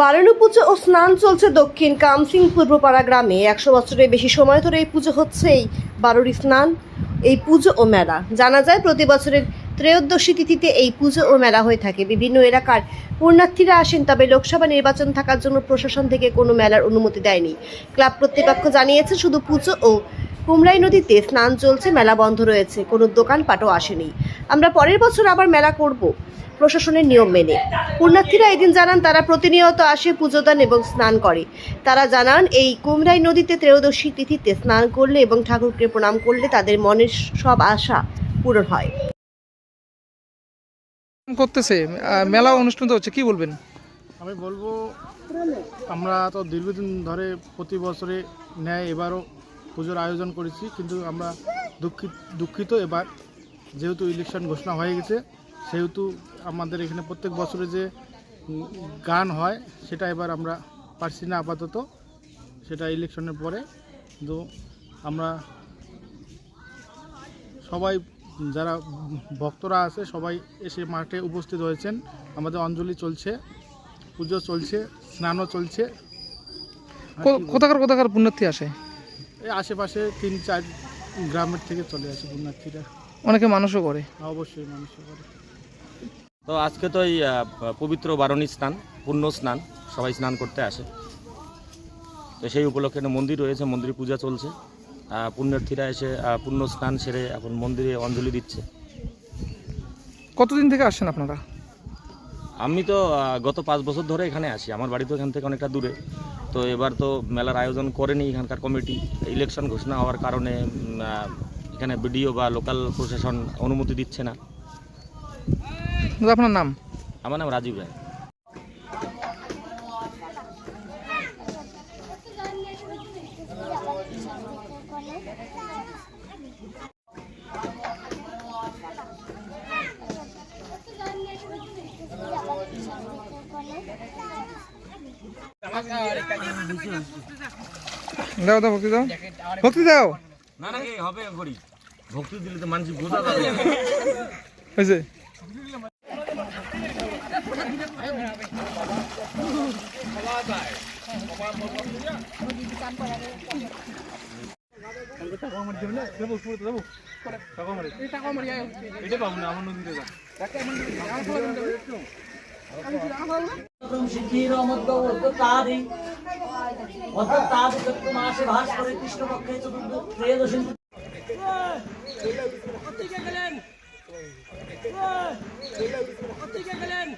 বারণু পুজো ও স্নান চলছে দক্ষিণ কামসিং পূর্বপাড়া গ্রামে। একশো বছরের বেশি সময় ধরে এই পুজো হচ্ছে এই বারুরি স্নান, এই পুজো ও মেলা। জানা যায়, প্রতি বছরের ত্রয়োদশী তিথিতে এই পুজো ও মেলা হয়ে থাকে। বিভিন্ন এলাকার পুণ্যার্থীরা আসেন, তবে লোকসভা নির্বাচন থাকার জন্য প্রশাসন থেকে কোনো মেলার অনুমতি দেয়নি। ক্লাব কর্তৃপক্ষ জানিয়েছে, শুধু পুজো ও কুমরাই নদীতে স্নান চলছে মেলা বন্ধ রয়েছে কোনো দোকানপাটও আসেনি। আমরা পরের বছর আবার মেলা করব প্রশাসনের নিয়ম মেনে। পুণ্যার্থীরা এদিন জানান তারা প্রতিনিয়ত আসে পুজোদান এবং স্নান করে। তারা জানান এই কুমরাই নদীতে ত্রয়োদশী তিথিতে স্নান করলে এবং ঠাকুরকে প্রণাম করলে তাদের মনের সব আশা পূরণ হয়। করতেছে মেলা অনুষ্ঠিত হচ্ছে কি বলবেন? আমি বলব আমরা তো দীর্ঘদিন ধরে প্রতি বছরে ন্যায় এবারও পুজোর আয়োজন করেছি কিন্তু আমরা দুঃখিত দুঃখিত। এবার যেহেতু ইলেকশন ঘোষণা হয়ে গেছে সেহেতু আমাদের এখানে প্রত্যেক বছরে যে গান হয় সেটা এবার আমরা পারছি না আপাতত। সেটা ইলেকশনের পরে। কিন্তু আমরা সবাই যারা ভক্তরা আছে সবাই এসে মাঠে উপস্থিত হয়েছেন। আমাদের অঞ্জলি চলছে পুজো চলছে স্নানও চলছে। কোথাকার কোথাকার পুণ্যার্থী আসে? এই আশেপাশে তিন চার গ্রামের থেকে চলে আসে পুণ্যার্থীরা অনেকে মানুষও করে। অবশ্যই মানুষ করে। তো আজকে তো এই পবিত্র বারণী স্নান পুণ্য স্নান সবাই স্নান করতে আসে। তো সেই উপলক্ষে একটা মন্দির রয়েছে মন্দিরে পূজা চলছে। পুণ্যার্থীরা এসে পুণ্য স্নান সেরে এখন মন্দিরে অঞ্জলি দিচ্ছে। কতদিন থেকে আসছেন আপনারা? আমি তো গত পাঁচ বছর ধরে এখানে আসি আমার বাড়ি তো এখান থেকে অনেকটা দূরে। তো এবার তো মেলার আয়োজন করেনি এখানকার কমিটি। ইলেকশন ঘোষণা হওয়ার কারণে এখানে বিডিও বা লোকাল প্রশাসন অনুমতি দিচ্ছে না। আপনার নাম? আমার নাম রাজীব রায়। দাও দাও ভক্তি দাও। ভক্তি দাও। না না হবে করি ভক্তি দিলে তো মানুষ বোঝা যাবে। হয়েছে সিদ্ধির অমদ্য তাদি অর্থাৎ তাদি চৈত্র মাসে ভাস করে কৃষ্ণপক্ষে চতুর্থ ত্রয়োদশী। গেলেন